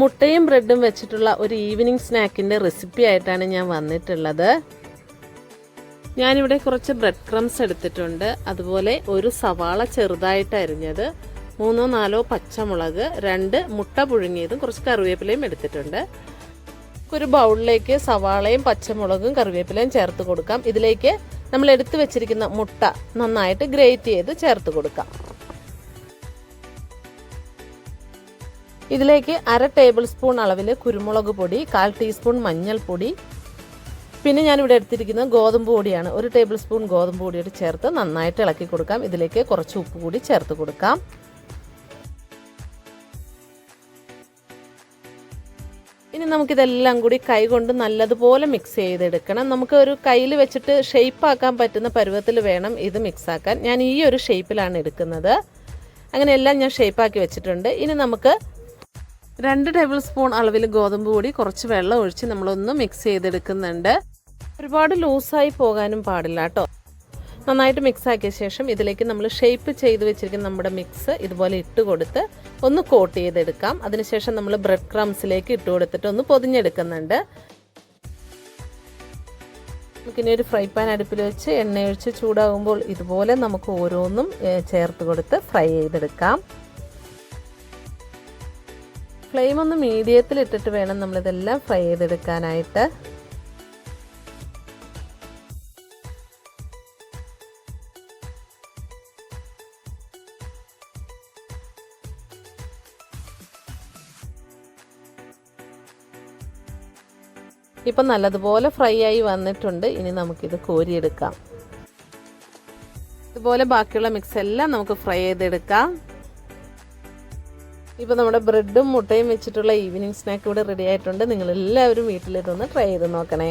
മുട്ടയും ബ്രെഡും വെച്ചിട്ടുള്ള ഒരു ഈവനിങ് സ്നാക്കിന്റെ റെസിപ്പി ആയിട്ടാണ് ഞാൻ വന്നിട്ടുള്ളത്. ഞാനിവിടെ കുറച്ച് ബ്രെഡ് ക്രംസ് എടുത്തിട്ടുണ്ട്. അതുപോലെ ഒരു സവാള ചെറുതായിട്ട് അരിഞ്ഞത് മൂന്നോ നാലോ പച്ചമുളക് രണ്ട് മുട്ട പുഴുങ്ങിയതും കുറച്ച് കറിവേപ്പിലയും എടുത്തിട്ടുണ്ട്. ഒരു ബൗളിലേക്ക് സവാളയും പച്ചമുളകും കറിവേപ്പിലയും ചേർത്ത് കൊടുക്കാം. ഇതിലേക്ക് നമ്മൾ എടുത്തു വെച്ചിരിക്കുന്ന മുട്ട നന്നായിട്ട് ഗ്രേറ്റ് ചെയ്ത് ചേർത്ത് കൊടുക്കാം. ഇതിലേക്ക് അര ടേബിൾ സ്പൂൺ അളവിൽ കുരുമുളക് പൊടി കാൽ ടീസ്പൂൺ മഞ്ഞൾപ്പൊടി. പിന്നെ ഞാനിവിടെ എടുത്തിരിക്കുന്നത് ഗോതമ്പ് പൊടിയാണ്. ഒരു ടേബിൾ സ്പൂൺ ഗോതമ്പ് പൊടിയോട് ചേർത്ത് നന്നായിട്ട് ഇളക്കി കൊടുക്കാം. ഇതിലേക്ക് കുറച്ച് ഉപ്പ് കൂടി ചേർത്ത് കൊടുക്കാം. ഇനി നമുക്കിതെല്ലാം കൂടി കൈകൊണ്ട് നല്ലതുപോലെ മിക്സ് ചെയ്തെടുക്കണം. നമുക്ക് ഒരു കയ്യിൽ വെച്ചിട്ട് ഷേപ്പ് ആക്കാൻ പറ്റുന്ന പരുവത്തിൽ വേണം ഇത് മിക്സ് ആക്കാൻ. ഞാൻ ഈ ഒരു ഷേപ്പിലാണ് എടുക്കുന്നത്. അങ്ങനെയെല്ലാം ഞാൻ ഷേപ്പാക്കി വെച്ചിട്ടുണ്ട്. ഇനി നമുക്ക് രണ്ട് ടേബിൾ സ്പൂൺ അളവിൽ ഗോതമ്പ് പൊടി കുറച്ച് വെള്ളം ഒഴിച്ച് നമ്മളൊന്ന് മിക്സ് ചെയ്തെടുക്കുന്നുണ്ട്. ഒരുപാട് ലൂസായി പോകാനും പാടില്ല കേട്ടോ നന്നായിട്ട് മിക്സ് ആക്കിയ ശേഷം ഇതിലേക്ക് നമ്മൾ ഷേപ്പ് ചെയ്ത് വെച്ചിരിക്കുന്ന നമ്മുടെ മിക്സ് ഇതുപോലെ ഇട്ട് കൊടുത്ത് ഒന്ന് കോട്ട് ചെയ്തെടുക്കാം. അതിനുശേഷം നമ്മൾ ബ്രെഡ് ക്രംസിലേക്ക് ഇട്ട് കൊടുത്തിട്ട് ഒന്ന് പൊതിഞ്ഞെടുക്കുന്നുണ്ട്. നമുക്കിനി ഒരു ഫ്രൈ പാൻ അടുപ്പിൽ വെച്ച് എണ്ണയൊഴിച്ച് ചൂടാകുമ്പോൾ ഇതുപോലെ നമുക്ക് ഓരോന്നും ചേർത്ത് കൊടുത്ത് ഫ്രൈ ചെയ്തെടുക്കാം. ഫ്ലെയിം ഒന്ന് മീഡിയത്തിൽ ഇട്ടിട്ട് വേണം നമ്മളിതെല്ലാം ഫ്രൈ ചെയ്തെടുക്കാനായിട്ട്. ഇപ്പം നല്ലതുപോലെ ഫ്രൈ ആയി വന്നിട്ടുണ്ട്. ഇനി നമുക്കിത് കോരിയെടുക്കാം. ഇതുപോലെ ബാക്കിയുള്ള മിക്സ് എല്ലാം നമുക്ക് ഫ്രൈ ചെയ്തെടുക്കാം. ഇപ്പോൾ നമ്മുടെ ബ്രെഡും മുട്ടയും വെച്ചിട്ടുള്ള ഈവനിങ് സ്നാക്ക് ഇവിടെ റെഡി ആയിട്ടുണ്ട്. നിങ്ങളെല്ലാവരും വീട്ടിലിരുന്ന് ട്രൈ ചെയ്ത് നോക്കണേ.